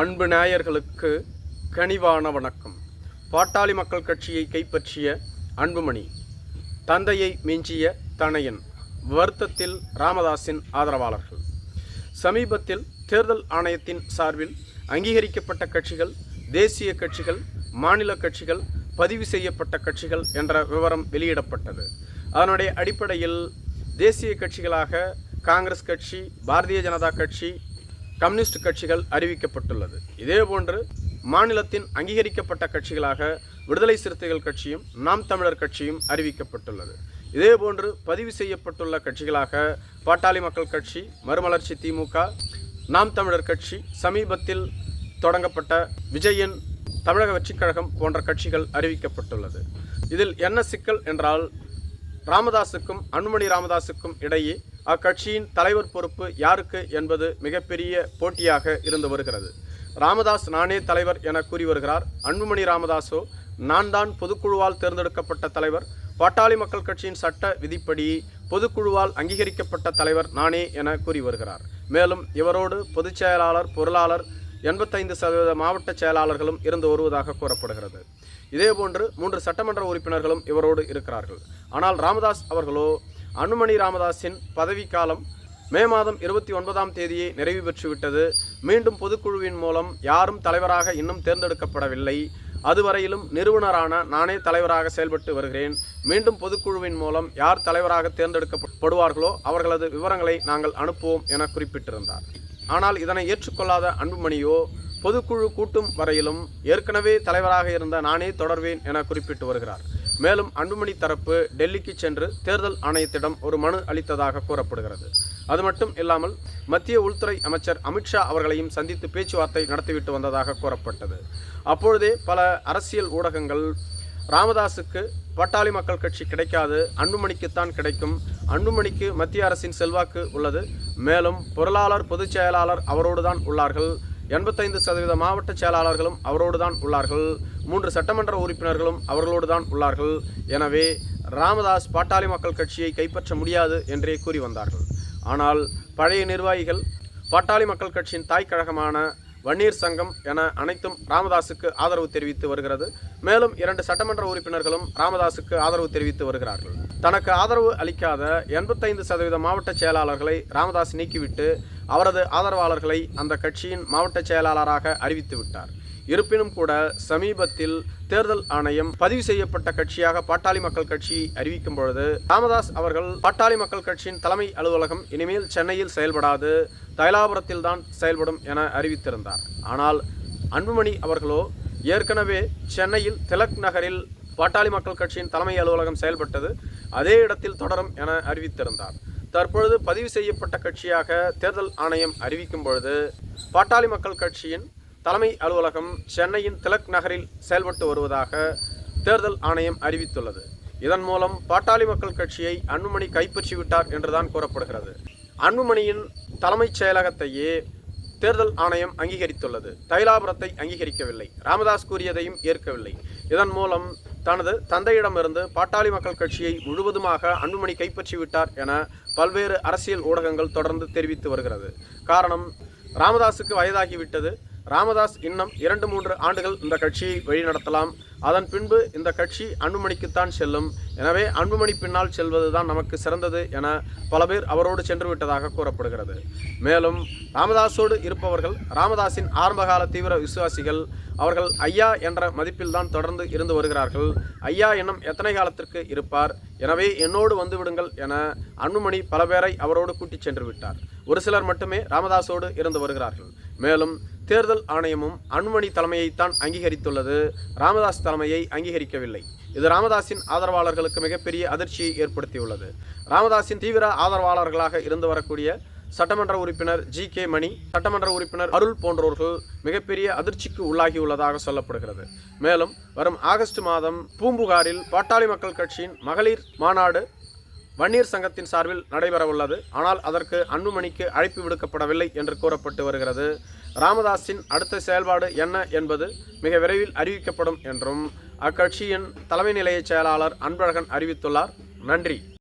அன்பு நேயர்களுக்கு கனிவான வணக்கம். பாட்டாளி மக்கள் கட்சியை கைப்பற்றிய அன்புமணி தந்தையை மிஞ்சிய தனையன் வருத்தத்தில் ராமதாஸின் ஆதரவாளர்கள். சமீபத்தில் தேர்தல் ஆணையத்தின் சார்பில் அங்கீகரிக்கப்பட்ட கட்சிகள் தேசிய கட்சிகள் மாநில கட்சிகள் பதிவு செய்யப்பட்ட கட்சிகள் என்ற விவரம் வெளியிடப்பட்டது. அதனுடைய அடிப்படையில் தேசிய கட்சிகளாக காங்கிரஸ் கட்சி பாரதிய ஜனதா கட்சி கம்யூனிஸ்ட் கட்சிகள் அறிவிக்கப்பட்டுள்ளது. இதேபோன்று மாநிலத்தின் அங்கீகரிக்கப்பட்ட கட்சிகளாக விடுதலை சிறுத்தைகள் கட்சியும் நாம் தமிழர் கட்சியும் அறிவிக்கப்பட்டுள்ளது. இதேபோன்று பதிவு செய்யப்பட்டுள்ள கட்சிகளாக பாட்டாளி மக்கள் கட்சி மறுமலர்ச்சி திமுக நாம் தமிழர் கட்சி சமீபத்தில் தொடங்கப்பட்ட விஜயன் தமிழக வெற்றிக் கழகம் போன்ற கட்சிகள் அறிவிக்கப்பட்டுள்ளது. இதில் என்ன சிக்கல் என்றால் ராமதாஸுக்கும் அன்புமணி ராமதாஸுக்கும் இடையே அக்கட்சியின் தலைவர் பொறுப்பு யாருக்கு என்பது மிகப்பெரிய போட்டியாக இருந்து வருகிறது. ராமதாஸ் நானே தலைவர் என கூறி வருகிறார். அன்புமணி ராமதாஸோ நான் தான் பொதுக்குழுவால் தேர்ந்தெடுக்கப்பட்ட தலைவர். பாட்டாளி மக்கள் கட்சியின் சட்ட விதிப்படி பொதுக்குழுவால் அங்கீகரிக்கப்பட்ட தலைவர் நானே என கூறி வருகிறார். மேலும் இவரோடு பொதுச் செயலாளர் பொருளாளர் எண்பத்தைந்து சதவீத மாவட்ட செயலாளர்களும் இருந்து வருவதாக கூறப்படுகிறது. இதேபோன்று மூன்று சட்டமன்ற உறுப்பினர்களும் இவரோடு இருக்கிறார்கள். ஆனால் ராமதாஸ் அவர்களோ அனுமணி ராமதாஸின் பதவிக்காலம் மே மாதம் இருபத்தி ஒன்பதாம் தேதியே நிறைவு பெற்றுவிட்டது. மீண்டும் பொதுக்குழுவின் மூலம் யாரும் தலைவராக இன்னும் தேர்ந்தெடுக்கப்படவில்லை. அதுவரையிலும் நிறுவனரான நானே தலைவராக செயல்பட்டு வருகிறேன். மீண்டும் பொதுக்குழுவின் மூலம் யார் தலைவராக தேர்ந்தெடுக்கப்படுவார்களோ அவர்களது விவரங்களை நாங்கள் அனுப்புவோம் என குறிப்பிட்டிருந்தார். ஆனால் இதனை ஏற்றுக்கொள்ளாத அன்புமணியோ பொதுக்குழு கூட்டும் வரையிலும் ஏற்கனவே தலைவராக இருந்த நானே தொடர்வேன் என குறிப்பிட்டு வருகிறார். மேலும் அன்புமணி தரப்பு டெல்லிக்கு சென்று தேர்தல் ஆணையத்திடம் ஒரு மனு அளித்ததாக கூறப்படுகிறது. அது மட்டும் இல்லாமல் மத்திய உள்துறை அமைச்சர் அமித்ஷா அவர்களையும் சந்தித்து பேச்சுவார்த்தை நடத்திவிட்டு வந்ததாக கூறப்பட்டது. அப்பொழுதே பல அரசியல் ஊடகங்கள் ராமதாஸுக்கு பட்டாளி மக்கள் கட்சி கிடைக்காது அன்புமணிக்குத்தான் கிடைக்கும் அன்புமணிக்கு மத்திய அரசின் செல்வாக்கு உள்ளது. மேலும் பொருளாளர் பொதுச் செயலாளர் அவரோடு தான் உள்ளார்கள். எண்பத்தைந்து சதவீத மாவட்ட செயலாளர்களும் அவரோடு தான் உள்ளார்கள். மூன்று சட்டமன்ற உறுப்பினர்களும் அவர்களோடு தான் உள்ளார்கள். எனவே ராமதாஸ் பாட்டாளி மக்கள் கட்சியை கைப்பற்ற முடியாது என்றே கூறி வந்தார்கள். ஆனால் பழைய நிர்வாகிகள் பாட்டாளி மக்கள் கட்சியின் தாய் கழகமான வன்னீர் சங்கம் என அனைத்தும் ராமதாஸுக்கு ஆதரவு தெரிவித்து வருகிறது. மேலும் இரண்டு சட்டமன்ற உறுப்பினர்களும் ராமதாஸுக்கு ஆதரவு தெரிவித்து வருகிறார்கள். தனக்கு ஆதரவு அளிக்காத எண்பத்தைந்து சதவீத மாவட்ட செயலாளர்களை ராமதாஸ் நீக்கிவிட்டு அவரது ஆதரவாளர்களை அந்த கட்சியின் மாவட்ட செயலாளராக அறிவித்துவிட்டார் இருப்பினும் கூட சமீபத்தில் தேர்தல் ஆணையம் பதிவு செய்யப்பட்ட கட்சியாக பாட்டாளி மக்கள் கட்சி அறிவிக்கும் பொழுது ராமதாஸ் அவர்கள் பாட்டாளி மக்கள் கட்சியின் தலைமை அலுவலகம் இனிமேல் சென்னையில் செயல்படாது தைலாபுரத்தில் தான் செயல்படும் என அறிவித்திருந்தார். ஆனால் அன்புமணி அவர்களோ ஏற்கனவே சென்னையில் திலக் நகரில் பாட்டாளி மக்கள் கட்சியின் தலைமை அலுவலகம் செயல்பட்டது அதே இடத்தில் தொடரும் என அறிவித்திருந்தார். தற்பொழுது பதிவு செய்யப்பட்ட கட்சியாக தேர்தல் ஆணையம் அறிவிக்கும் பொழுது பாட்டாளி மக்கள் கட்சியின் தலைமை அலுவலகம் சென்னையின் திலக் நகரில் செயல்பட்டு வருவதாக தேர்தல் ஆணையம் அறிவித்துள்ளது. இதன் மூலம் பாட்டாளி மக்கள் கட்சியை அன்புமணி கைப்பற்றிவிட்டார் என்றுதான் கூறப்படுகிறது. அன்புமணியின் தலைமைச் செயலகத்தையே தேர்தல் ஆணையம் அங்கீகரித்துள்ளது. தைலாபுரத்தை அங்கீகரிக்கவில்லை. ராமதாஸ் கூறியதையும் ஏற்கவில்லை. இதன் மூலம் தனது தந்தையிடமிருந்து பாட்டாளி மக்கள் கட்சியை முழுவதுமாக அன்புமணி கைப்பற்றிவிட்டார் என பல்வேறு அரசியல் ஊடகங்கள் தொடர்ந்து தெரிவித்து வருகிறது. காரணம் ராமதாஸுக்கு வயதாகிவிட்டது. ராமதாஸ் இன்னும் இரண்டு மூன்று ஆண்டுகள் இந்த கட்சியை வழிநடத்தலாம். அதன் பின்பு இந்த கட்சி அன்புமணிக்குத்தான் செல்லும். எனவே அன்புமணி பின்னால் செல்வதுதான் நமக்கு சிறந்தது என பல பேர் அவரோடு சென்று விட்டதாக கூறப்படுகிறது. மேலும் ராமதாஸோடு இருப்பவர்கள் ராமதாஸின் ஆரம்பகால தீவிர விசுவாசிகள் அவர்கள் ஐயா என்ற மதிப்பில்தான் தொடர்ந்து இருந்து வருகிறார்கள். ஐயா என்னும் எத்தனை காலத்திற்கு இருப்பார்? எனவே என்னோடு வந்துவிடுங்கள் என அன்புமணி பல பேரை அவரோடு கூட்டிச் சென்று விட்டார். ஒரு சிலர் மட்டுமே ராமதாஸோடு இருந்து வருகிறார்கள். மேலும் தேர்தல் ஆணையமும் அன்புமணி தலைமையைத்தான் அங்கீகரித்துள்ளது. ராமதாஸ் தலைமையை அங்கீகரிக்கவில்லை. இது ராமதாஸின் ஆதரவாளர்களுக்கு மிகப்பெரிய அதிர்ச்சியை ஏற்படுத்தியுள்ளது. ராமதாஸின் தீவிர ஆதரவாளர்களாக இருந்து வரக்கூடிய சட்டமன்ற உறுப்பினர் ஜி. கே. மணி சட்டமன்ற உறுப்பினர் அருள் போன்றோர்கள் மிகப்பெரிய அதிர்ச்சிக்கு உள்ளாகியுள்ளதாக சொல்லப்படுகிறது. மேலும் வரும் ஆகஸ்ட் மாதம் பூம்புகாரில் பாட்டாளி மக்கள் கட்சியின் மகளிர் மாநாடு வன்னியர் சங்கத்தின் சார்பில் நடைபெறவுள்ளது. ஆனால் அதற்கு அன்புமணிக்கு அழைப்பு விடுக்கப்படவில்லை என்று கூறப்பட்டு வருகிறது. ராமதாஸின் அடுத்த செயல்பாடு என்ன என்பது மிக விரைவில் அறிவிக்கப்படும் என்றும் அக்கட்சியின் தலைமை நிலைய செயலாளர் அன்பழகன் அறிவித்துள்ளார். நன்றி.